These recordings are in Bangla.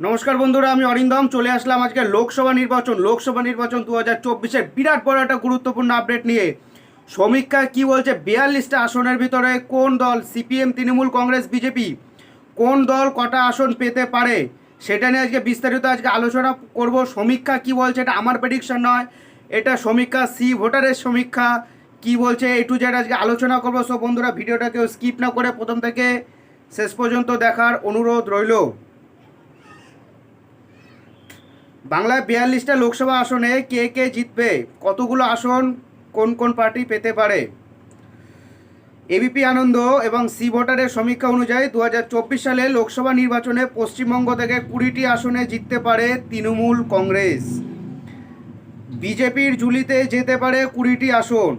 নমস্কার বন্ধুরা, আমি অরিন্দম। চলে আসলাম আজকে লোকসভা নির্বাচন। লোকসভা নির্বাচন দু হাজার চব্বিশের বিরাট বড় একটা গুরুত্বপূর্ণ আপডেট নিয়ে। সমীক্ষা কি বলছে? বিয়াল্লিশটা আসনের ভিতরে কোন দল সিপিএম, তৃণমূল, কংগ্রেস, বিজেপি, কোন দল কটা আসন পেতে পারে? সেটা নিয়ে আজকে বিস্তারিত আজকে আলোচনা করব। সমীক্ষা কি বলছে এটা আমার প্রেডিকশন নয়। এটা সমীক্ষা সি ভোটারের সমীক্ষা। কি বলছে এ টু জেড আজকে আলোচনা করব। সব বন্ধুরা ভিডিওটা কেউ স্কিপ না করে প্রথম থেকে শেষ পর্যন্ত দেখার অনুরোধ রইল। বাংলায় বিয়াল্লিশটা লোকসভা আসনে কে কে জিতবে? কতগুলো আসন কোন কোন পার্টি পেতে পারে? এবিপি আনন্দ এবং সি ভোটারের সমীক্ষা অনুযায়ী দু হাজার চব্বিশ সালে লোকসভা নির্বাচনে পশ্চিমবঙ্গ থেকে কুড়িটি আসনে জিততে পারে তৃণমূল কংগ্রেস। বিজেপির ঝুলিতে যেতে পারে কুড়িটি আসন।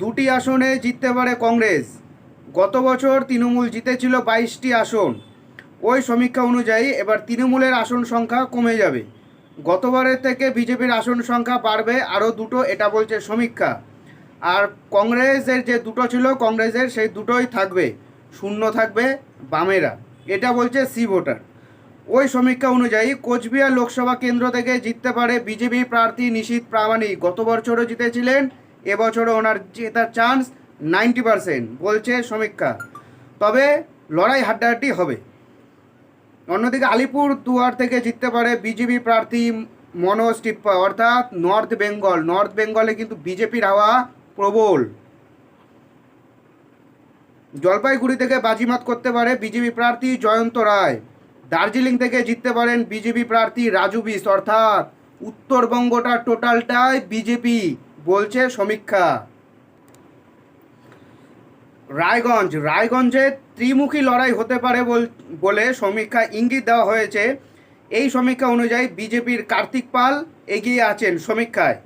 দুটি আসনে জিততে পারে কংগ্রেস। গত বছর তৃণমূল জিতেছিল বাইশটি আসন। ওই সমীক্ষা অনুযায়ী এবার তৃণমূলের আসন সংখ্যা কমে যাবে। গতবারের থেকে বিজেপির আসন সংখ্যা বাড়বে, আরও দুটো, এটা বলছে সমীক্ষা। আর কংগ্রেসের যে দুটো ছিল, কংগ্রেসের সেই দুটোই থাকবে, শূন্য থাকবে বামেরা। এটা বলছে সি ভোটার। ওই সমীক্ষা অনুযায়ী কোচবিহার লোকসভা কেন্দ্র থেকে জিততে পারে বিজেপি প্রার্থী নিশীত প্রামাণিক। গত বছরও জিতেছিলেন, এবছরও ওনার জেতার চান্স নাইনটি পারসেন্ট, বলছে সমীক্ষা। তবে লড়াই হাড্ডাহাড্ডি হবে। অন্যদিকে আলিপুর দুয়ার থেকে জিততে পারে বিজেপি প্রার্থী মনোজ টিপ্পা, অর্থাৎ নর্থ বেঙ্গল। নর্থ বেঙ্গলে কিন্তু বিজেপির হাওয়া প্রবল। জলপাইগুড়ি থেকে বাজিমাত করতে পারে বিজেপি প্রার্থী জয়ন্ত রায়। দার্জিলিং থেকে জিততে পারেন বিজেপি প্রার্থী রাজু বিস অর্থাৎ উত্তরবঙ্গটা টোটালটাই বিজেপি বলছে সমীক্ষা। রায়গঞ্জ, রায়গঞ্জে ত্রিমুখী লড়াই হতে পারে বল- সমীক্ষা ইঙ্গিত দেওয়া হয়েছে। এই সমীক্ষা অনুযায়ী বিজেপির কার্তিক পাল এগিয়ে আছেন সমীক্ষায়।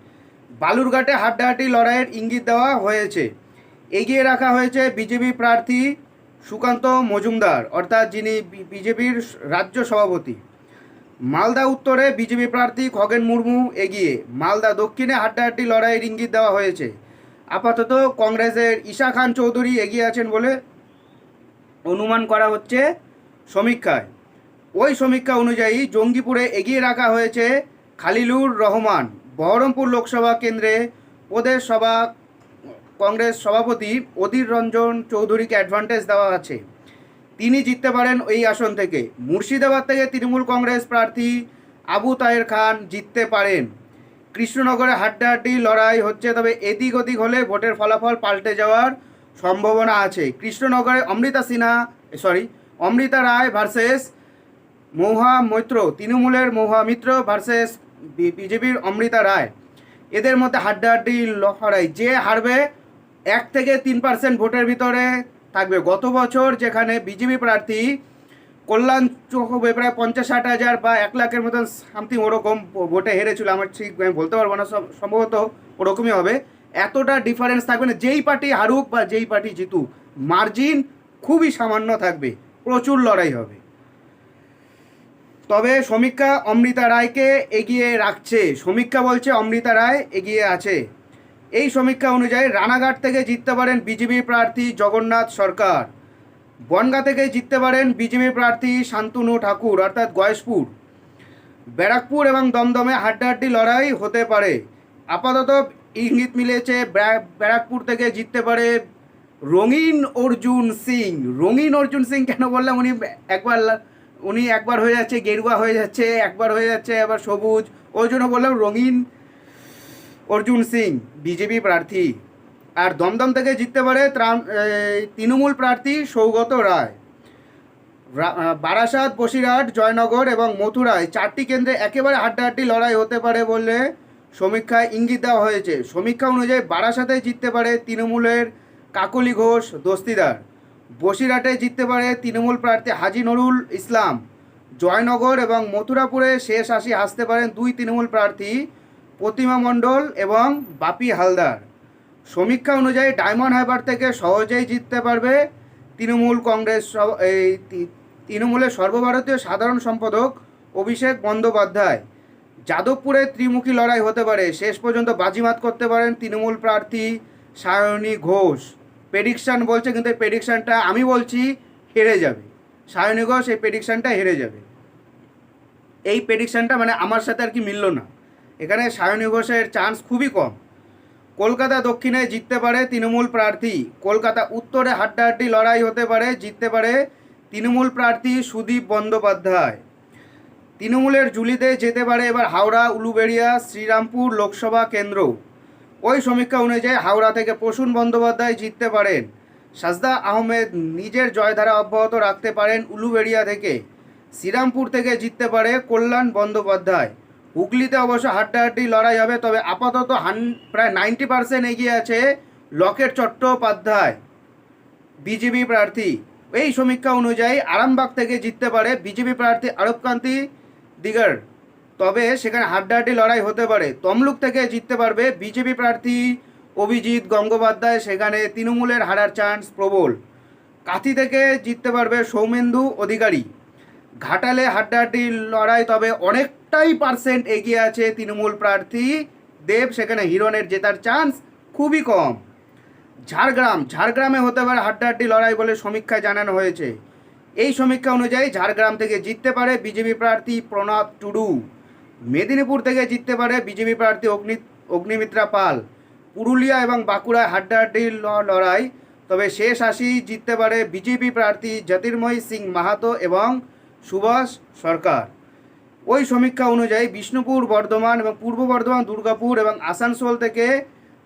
বালুরঘাটে হাড্ডাহাড্ডি লড়াইয়ের ইঙ্গিত দেওয়া হয়েছে। এগিয়ে রাখা হয়েছে বিজেপি প্রার্থী সুকান্ত মজুমদার, অর্থাৎ যিনি বিজেপির রাজ্য সভাপতি। মালদা উত্তরে বিজেপি প্রার্থী খগেন মুর্মু এগিয়ে। মালদা দক্ষিণে হাড্ডাহাড্ডি লড়াইয়ের ইঙ্গিত দেওয়া হয়েছে। আপাতত কংগ্রেসের ঈশা খান চৌধুরী এগিয়ে আছেন বলে অনুমান করা হচ্ছে সমীক্ষায়। ওই সমীক্ষা অনুযায়ী জঙ্গিপুরে এগিয়ে রাখা হয়েছে খালিলুর রহমান। বহরমপুর লোকসভা কেন্দ্রে প্রদেশ সভা, কংগ্রেস সভাপতি অধীর রঞ্জন চৌধুরীকে অ্যাডভান্টেজ দেওয়া আছে। তিনি জিততে পারেন এই আসন থেকে। মুর্শিদাবাদ থেকে তৃণমূল কংগ্রেস প্রার্থী আবু তাহের খান জিততে পারেন। কৃষ্ণনগরে হাড্ডাহাড্ডি লড়াই হচ্ছে, তবে এদিক ওদিক হলে ভোটের ফলাফল পাল্টে যাওয়ার সম্ভাবনা আছে। কৃষ্ণনগরে অমৃতা সিনহা সরি অমৃতা রায় ভার্সেস মৌহা মৈত্র, তৃণমূলের মৌহা মিত্র ভার্সেস বিজেপির অমৃতা রায়। এদের মধ্যে হাড্ডাহাড্ডি লড়াই, যে হারবে এক থেকে তিন পার্সেন্ট ভোটের ভিতরে থাকবে। গত বছর যেখানে বিজেপি প্রার্থী কল্যাণ চৌবে প্রায় পঞ্চাশ ষাট হাজার বা এক লাখের মতন সামথিং ওরকম ভোটে হেরেছিল। আমার ঠিক আমি বলতে পারব না সম্ভবত ওরকমই হবে। এতটা ডিফারেন্স থাকবে না, যেই পার্টি হারুক বা যেই পার্টি জিতুক মার্জিন খুবই সামান্য থাকবে, প্রচুর লড়াই হবে। তবে সমীক্ষা অমৃতা রায়কে এগিয়ে রাখছে। সমীক্ষা বলছে অমৃতা রায় এগিয়ে আছে। এই সমীক্ষা অনুযায়ী রানাঘাট থেকে জিততে পারেন বিজেপি প্রার্থী জগন্নাথ সরকার। বনগা থেকে জিততে পারেন বিজেপি প্রার্থী শান্তনু ঠাকুর, অর্থাৎ গয়েশপুর। ব্যারাকপুর এবং দমদমে হাড্ডাহাড্ডি লড়াই হতে পারে। আপাতত ইঙ্গিত মিলেছে ব্যারা- ব্যারাকপুর থেকে জিততে পারে রঙিন অর্জুন সিং। রঙিন অর্জুন সিং কেন বললাম? উনি একবার উনি একবার হয়ে যাচ্ছে, গেরুয়া হয়ে যাচ্ছে, একবার হয়ে যাচ্ছে, আবার সবুজ। ওই জন্য বললাম রঙিন অর্জুন সিং, বিজেপি প্রার্থী। আর দমদম থেকে জিততে পারে তৃণমূল প্রার্থী সৌগত রায়। বারাসাত, বসিরহাট, জয়নগর এবং মথুরায় চারটি কেন্দ্রে একেবারে হাড্ডাহাড্ডি লড়াই হতে পারে বলে সমীক্ষায় ইঙ্গিত দেওয়া হয়েছে। সমীক্ষা অনুযায়ী বারাসাতে জিততে পারে তৃণমূলের কাকলি ঘোষ, দস্তিদার। বসিরহাটে জিততে পারে তৃণমূল প্রার্থী হাজি নুরুল ইসলাম। জয়নগর এবং মথুরাপুরে শেষ আসি হাসতে পারেন দুই তৃণমূল প্রার্থী প্রতিমা মণ্ডল এবং বাপি হালদার। সমীক্ষা অনুযায়ী ডায়মন্ড হারবার থেকে সহজেই জিততে পারবে তৃণমূল কংগ্রেস এই তৃণমূলের সর্বভারতীয় সাধারণ সম্পাদক অভিষেক বন্দ্যোপাধ্যায়। যাদবপুরে ত্রিমুখী লড়াই হতে পারে। শেষ পর্যন্ত বাজিমাত করতে পারেন তৃণমূল প্রার্থী সায়নী ঘোষ। প্রেডিকশান বলছে কিন্তু এই প্রেডিকশানটা আমি বলছি হেরে যাবে। সায়নী ঘোষ এই প্রেডিকশানটা হেরে যাবে। এই প্রেডিকশানটা মানে আমার সাথে আর কি মিলল না। এখানে সায়নী ঘোষের চান্স খুবই কম। কলকাতা দক্ষিণে জিততে পারে তৃণমূল প্রার্থী। কলকাতা উত্তরে হাড্ডাহাড্ডি লড়াই হতে পারে, জিততে পারে তৃণমূল প্রার্থী সুদীপ বন্দ্যোপাধ্যায়। তৃণমূলের জুলিতে যেতে পারে এবার হাওড়া, উলুবেড়িয়া, শ্রীরামপুর লোকসভা কেন্দ্র। ওই সমীক্ষা অনুযায়ী হাওড়া থেকে প্রসূন বন্দ্যোপাধ্যায় জিততে পারেন। সাজদা আহমেদ নিজের জয়ধারা অব্যাহত রাখতে পারেন উলুবেড়িয়া থেকে। শ্রীরামপুর থেকে জিততে পারে কল্যাণ বন্দ্যোপাধ্যায়। হুগলিতে অবশ্য হাড্ডাহাড্ডি লড়াই হবে, তবে আপাতত হান, প্রায় নাইনটি পার্সেন্ট এগিয়ে আছে লকেট চট্টোপাধ্যায়, বিজেপি প্রার্থী। এই সমীক্ষা অনুযায়ী আরামবাগ থেকে জিততে পারে বিজেপি প্রার্থী আরবকান্তি দিগার। তবে সেখানে হাড্ডাহাড্ডি লড়াই হতে পারে। তমলুক থেকে জিততে পারবে বিজেপি প্রার্থী অভিজিৎ গঙ্গোপাধ্যায়, সেখানে তৃণমূলের হারার চান্স প্রবল। কাথি থেকে জিততে পারবে সৌমেন্দু অধিকারী। ঘাটালে হাড্ডাহাড্ডি লড়াই তবে অনেকটাই পার্সেন্ট এগিয়ে আছে তৃণমূল প্রার্থী। দেব, সেখানে হিরণের জেতার চান্স খুবই কম। ঝাড়গ্রাম, ঝাড়গ্রামে হতে পারে হাড্ডাহাড্ডি লড়াই বলে সমীক্ষায় জানানো হয়েছে। এই সমীক্ষা অনুযায়ী ঝাড়গ্রাম থেকে জিততে পারে বিজেপি প্রার্থী প্রণব টুডু। মেদিনীপুর থেকে জিততে পারে বিজেপি প্রার্থী অগ্নি, অগ্নিমিত্রা পাল। পুরুলিয়া এবং বাঁকুড়ায় হাড্ডাহাড্ডি লড়াই। তবে শেষ আসি জিততে পারে বিজেপি প্রার্থী জ্যোতির্ময় সিং মাহাতো এবং সুভাষ সরকার। ওই সমীক্ষা অনুযায়ী বিষ্ণুপুর বর্ধমান এবং পূর্ব বর্ধমান, দুর্গাপুর এবং আসানসোল থেকে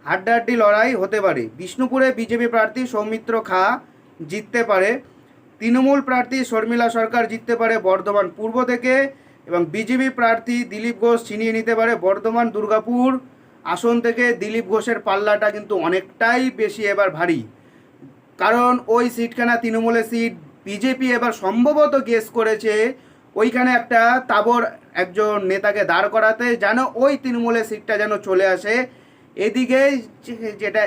হাড্ডাহাড্ডি লড়াই হতে পারে। বিষ্ণুপুরে বিজেপি প্রার্থী সৌমিত্র খা জিততে পারে, তৃণমূল প্রার্থী শর্মিলা সরকার জিততে পারে বর্ধমান পূর্ব থেকে এবং বিজেপি প্রার্থী দিলীপ ঘোষ ছিনিয়ে নিতে পারে বর্ধমান, দুর্গাপুর, আসন থেকে দিলীপ ঘোষের পাল্লাটা কিন্তু অনেকটাই বেশি এবার ভারী। কারণ ওই সিটখানা তৃণমূলের সিট, বিজেপি এবার সম্ভবত গেস করেছে ওইখানে একটা তাবর একজন নেতাকে দাঁড় করাতে যেন ওই তৃণমূলের সিটটা যেন চলে আসে। এদিকে যেটা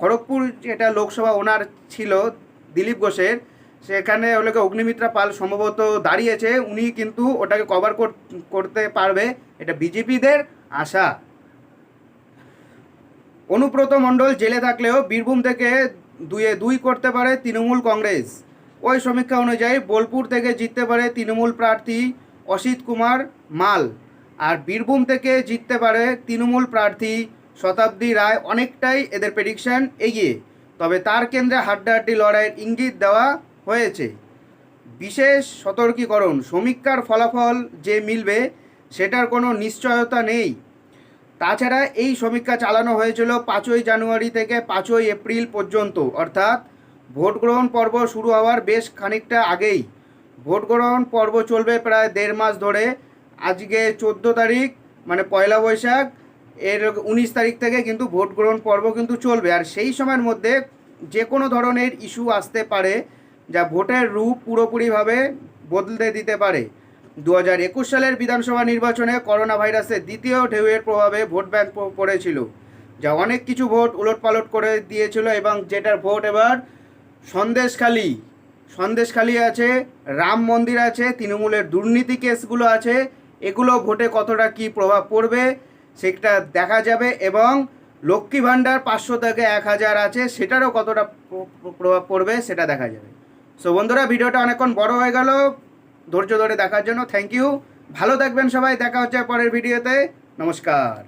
খড়গপুর যেটা লোকসভা ওনার ছিল দিলীপ ঘোষের, সেখানে ওগুলোকে অগ্নিমিত্রা পাল সম্ভবত দাঁড়িয়েছে। উনি কিন্তু ওটাকে কভার করতে পারবে। এটা বিজেপিদের আশা। অনুব্রত মণ্ডল জেলে থাকলেও বীরভূম থেকে দুয়ে দুই করতে পারে তৃণমূল কংগ্রেস। ওই সমীক্ষা অনুযায়ী বোলপুর থেকে জিততে পারে তৃণমূল প্রার্থী অসিত কুমার মাল। আর বীরভূম থেকে জিততে পারে তৃণমূল প্রার্থী শতাব্দী রায়। অনেকটাই এদের প্রেডিকশন এগিয়ে। তবে তার কেন্দ্রে হাড্ডাহাড্ডি লড়াইয়ের ইঙ্গিত দেওয়া হয়েছে। বিশেষ সতর্কীকরণ, সমীক্ষার ফলাফল যে মিলবে সেটার কোনো নিশ্চয়তা নেই। তাছাড়া এই সমীক্ষা চালানো হয়েছিল পাঁচই জানুয়ারি থেকে পাঁচই এপ্রিল পর্যন্ত, অর্থাৎ ভোট গ্রহণ পর্ব শুরু হওয়ার বেশ খানিকটা আগেই। ভোট গ্রহণ পর্ব চলবে প্রায় দেড় মাস ধরে। আজকে চোদ্দ তারিখ মানে পয়লা বৈশাখ, এর উনিশ তারিখ থেকে কিন্তু ভোট গ্রহণ পর্ব কিন্তু চলবে। আর সেই সময়ের মধ্যে যে কোনো ধরনের ইস্যু আসতে পারে যা ভোটের রূপ পুরোপুরিভাবে বদলে দিতে পারে। দু হাজার একুশ সালের বিধানসভা নির্বাচনে করোনা ভাইরাসের দ্বিতীয় ঢেউয়ের প্রভাবে ভোট ব্যাংক পড়েছিল, যা অনেক কিছু ভোট উলটপালট করে দিয়েছিল এবং যেটার ভোট এবার সন্দেশখালি সন্দেশখালি আছে, রাম মন্দির আছে, তৃণমূলের দুর্নীতি কেসগুলো আছে, এগুলো ভোটে কতটা কি প্রভাব পড়বে সেটা দেখা যাবে এবং লক্ষ্মী ভাণ্ডার পাঁচশো থেকে এক হাজার আছে, সেটারও কতটা প্র- প্র- প্রভাব পড়বে সেটা দেখা যাবে। সো বন্ধুরা, ভিডিওটা অনেকক্ষণ বড় হয়ে গেল, ধৈর্য ধরে দেখার জন্য থ্যাংক ইউ ভালো থাকবেন সবাই, দেখা হচ্ছে পরের ভিডিওতে। নমস্কার।